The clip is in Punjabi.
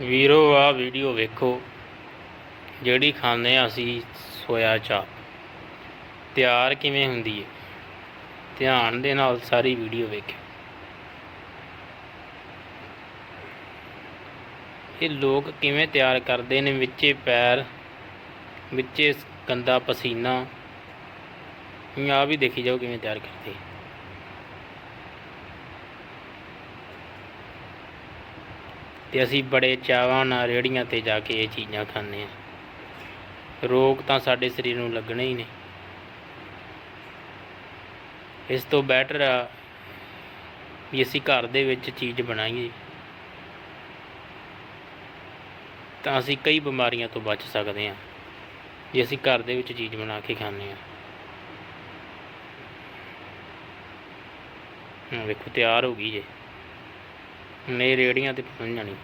ਵੀਰੋ, ਆ ਵੀਡੀਓ ਵੇਖੋ, ਜਿਹੜੀ ਖਾਂਦੇ ਆ ਅਸੀਂ ਸੋਇਆ ਚਾਪ। ਤਿਆਰ ਕਿਵੇਂ ਹੁੰਦੀ ਹੈ ਧਿਆਨ ਦੇ ਨਾਲ ਸਾਰੀ ਵੀਡੀਓ ਵੇਖਿਓ। ਇਹ ਲੋਕ ਕਿਵੇਂ ਤਿਆਰ ਕਰਦੇ ਨੇ ਵਿੱਚੇ ਪੈਰ, ਵਿੱਚੇ ਗੰਦਾ ਪਸੀਨਾ। ਆ ਵੀ ਦੇਖੀ ਜਾਓ ਕਿਵੇਂ ਤਿਆਰ ਕਰਦੇ। ਤੇ ਅਸੀਂ ਬੜੇ ਚਾਵਾਂ ਨਾਲ ਰੇੜੀਆਂ ਤੇ ਜਾ ਕੇ ਇਹ ਚੀਜ਼ਾਂ ਖਾਂਦੇ ਆ ਰੋਗ ਤਾਂ ਸਾਡੇ ਸਰੀਰ ਨੂੰ ਲੱਗਣੇ ਹੀ ਨੇ। ਇਸ ਤੋਂ ਬੈਟਰ ਆ ਵੀ ਅਸੀਂ ਘਰ ਦੇ ਵਿੱਚ ਚੀਜ਼ ਬਣਾਈਏ। ਤਾਂ ਅਸੀਂ ਕਈ ਬਿਮਾਰੀਆਂ ਤੋਂ ਬਚ ਸਕਦੇ ਹਾਂ। ਜੇ ਅਸੀਂ ਘਰ ਦੇ ਵਿੱਚ ਚੀਜ਼ ਬਣਾ ਕੇ ਖਾਂਦੇ ਹਾਂ। ਵੇਖੋ, ਤਿਆਰ ਹੋ ਗਈ ਜੇ। ਨਹੀਂ ਰੇਹੜੀਆਂ ਰੇੜੀਆਂ ਤੇ ਪਹੁੰਚ ਜਾਣੀ।